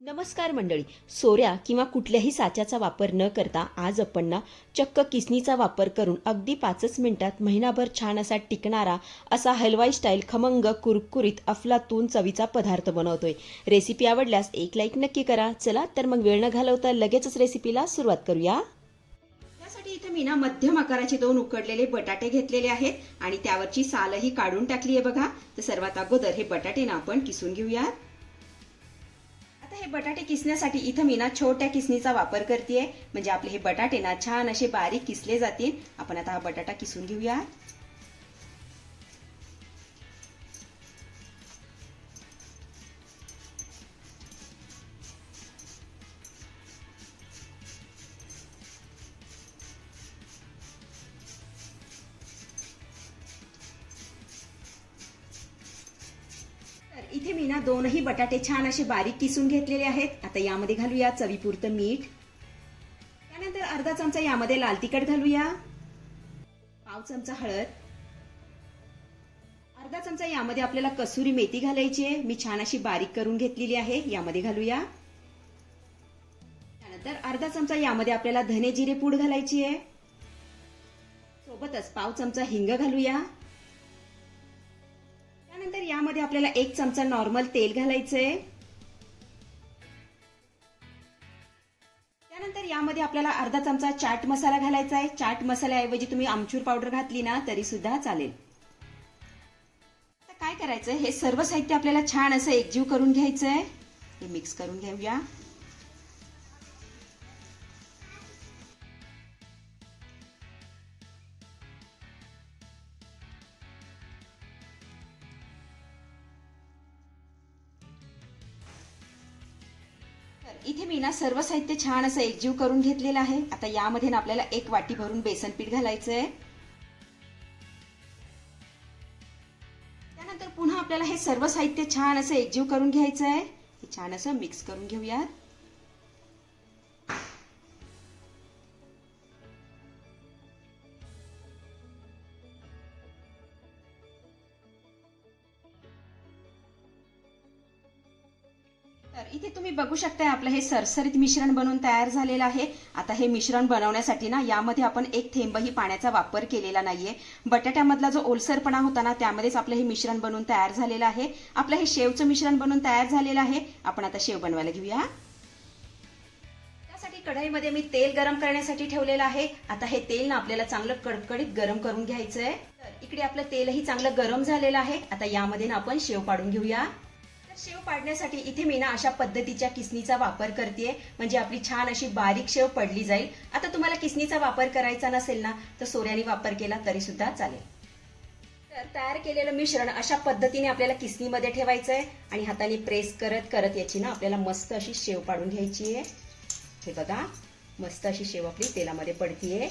नमस्कार मंडळी. सोऱ्या किंवा कुठल्याही साच्याचा वापर न करता आज आपण ना चक्क किसनीचा वापर करून अगदी पाचच मिनिटात महिनाभर छान असा टिकणारा असा हलवाई स्टाईल खमंग कुरकुरीत अफलातून चवीचा पदार्थ बनवतोय. रेसिपी आवडल्यास एक लाईक नक्की करा. चला तर मग वेळ न घालवता लगेचच रेसिपीला सुरुवात करूया. त्यासाठी इथे मी ना मध्यम आकाराचे दोन उकडलेले बटाटे घेतलेले आहेत आणि त्यावरची सालही काढून टाकली आहे बघा. तर सर्वात अगोदर हे बटाटे ना आपण किसून घेऊयात. आता हे बटाटे किसण्यासाठी इथं मी ना छोट्या किसणीचा वापर करते म्हणजे आपले हे बटाटे ना छान असे बारीक किसले जातील. आपण आता हा बटाटा किसून घेऊया. इथे मी ना दोनही बटाटे छान असे बारीक किसून घेतलेले आहेत. आता यामध्ये घालूया चवीपुरतं मीठ. त्यानंतर अर्धा चमचा यामध्ये लाल तिखट घालूया. पाव चमचा हळद. अर्धा चमचा यामध्ये आपल्याला कसुरी मेथी घालायची आहे. मी छान अशी बारीक करून घेतलेली आहे. यामध्ये घालूया. त्यानंतर अर्धा चमचा यामध्ये आपल्याला धने जिरे पूड घालायची आहे. सोबतच पाव चमचा हिंग घालूया. त्यानंतर यामध्ये आपल्याला एक चमचा नॉर्मल तेल घालायचंय. त्यानंतर यामध्ये आपल्याला अर्धा चमचा चाट मसाला घालायचा आहे. चाट मसाल्याऐवजी तुम्ही आमचूर पावडर घातली ना तरी सुद्धा चालेल. आता काय करायचं? हे सर्व साहित्य आपल्याला छान असं एकजीव करून घ्यायचंय. हे मिक्स करून घेऊया. इथे मी ना सर्व साहित्य छान असं एकजीव करून घेतलेलं आहे. आता यामध्ये ना आपल्याला एक वाटी भरून बेसन पीठ घालायचं आहे त्यानंतर पुन्हा आपल्याला हे सर्व साहित्य छान असं एकजीव करून घ्यायचं आहे हे छान असं मिक्स करून घेऊयात. तर इथे तुम्ही बघू शकताय आपलं हे सरसरीत मिश्रण बनवून तयार झालेलं आहे. आता हे मिश्रण बनवण्यासाठी ना यामध्ये आपण एक थेंबही पाण्याचा वापर केलेला नाहीये. बटाट्यामधला जो ओलसरपणा होता ना त्यामध्येच आपलं हे मिश्रण बनवून तयार झालेलं आहे. आपलं हे शेवचं मिश्रण बनवून तयार झालेलं आहे. आपण आता शेव बनवायला घेऊया. त्यासाठी कढईमध्ये मी तेल गरम करण्यासाठी ठेवलेलं आहे. आता हे तेल ना आपल्याला चांगलं कडकडीत गरम करून घ्यायचंय. तर इकडे आपलं तेलही चांगलं गरम झालेलं आहे. आता यामध्ये ना आपण शेव पाडून घेऊया. शेव पाडण्यासाठी इथे मी ना अशा पद्धतीच्या किसनीचा वापर करते म्हणजे आपली छान अशी बारीक शेव पडली जाईल. आता तुम्हाला किसनीचा वापर करायचा नसेल ना तर सोऱ्याने वापर केला तरी सुद्धा चालेल. तर तयार केलेलं मिश्रण अशा पद्धतीने आपल्याला किसनीमध्ये ठेवायचं आहे आणि हाताने प्रेस करत करत याची ना आपल्याला मस्त अशी शेव पाडून घ्यायची आहे. हे बघा मस्त अशी शेव आपली तेलामध्ये पडतीये.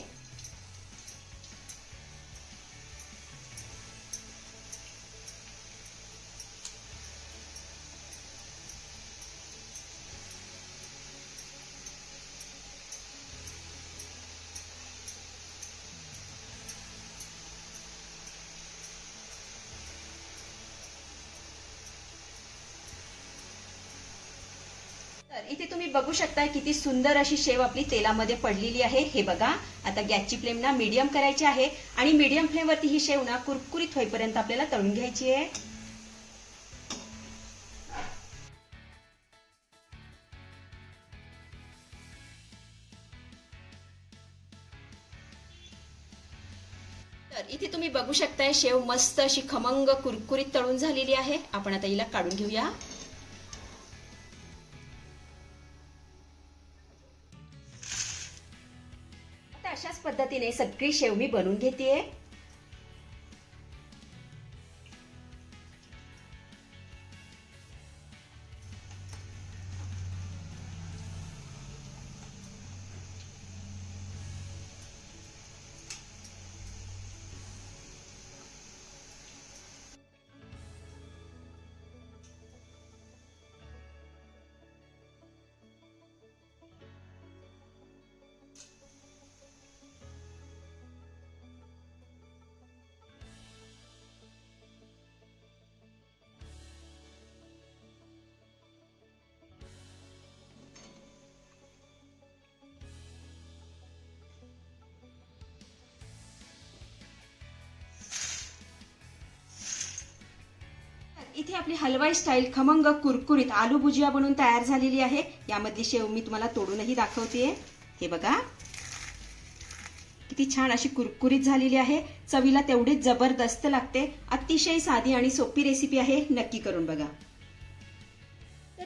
इथे तुम्ही बघू शकता किती सुंदर अशी शेव आपली तेलामध्ये पडलेली आहे. हे बघा आता गॅसची फ्लेम ना मीडियम करायची आहे आणि मीडियम फ्लेमवरती ही शेव ना कुरकुरीत होईपर्यंत आपल्याला तळून घ्यायची आहे. तर इथे तुम्ही बघू शकताय शेव मस्त अशी खमंग कुरकुरीत तळून झालेली आहे. आपण आता हिला काढून घेऊया. पद्धतीने सगळी शेव मी बनवून घेते इथे आपली हलवाई स्टाईल खमंग कुरकुरीत आलू भुजिया बनवून तयार झालेली आहे. यामधली शेव मी तुम्हाला तोडूनही दाखवते हे बघा. किती छान अशी कुरकुरीत झालेली आहे. चवीला तेवढीच जबरदस्त लागते. अतिशय साधी आणि सोपी रेसिपी आहे. नक्की करून बघा.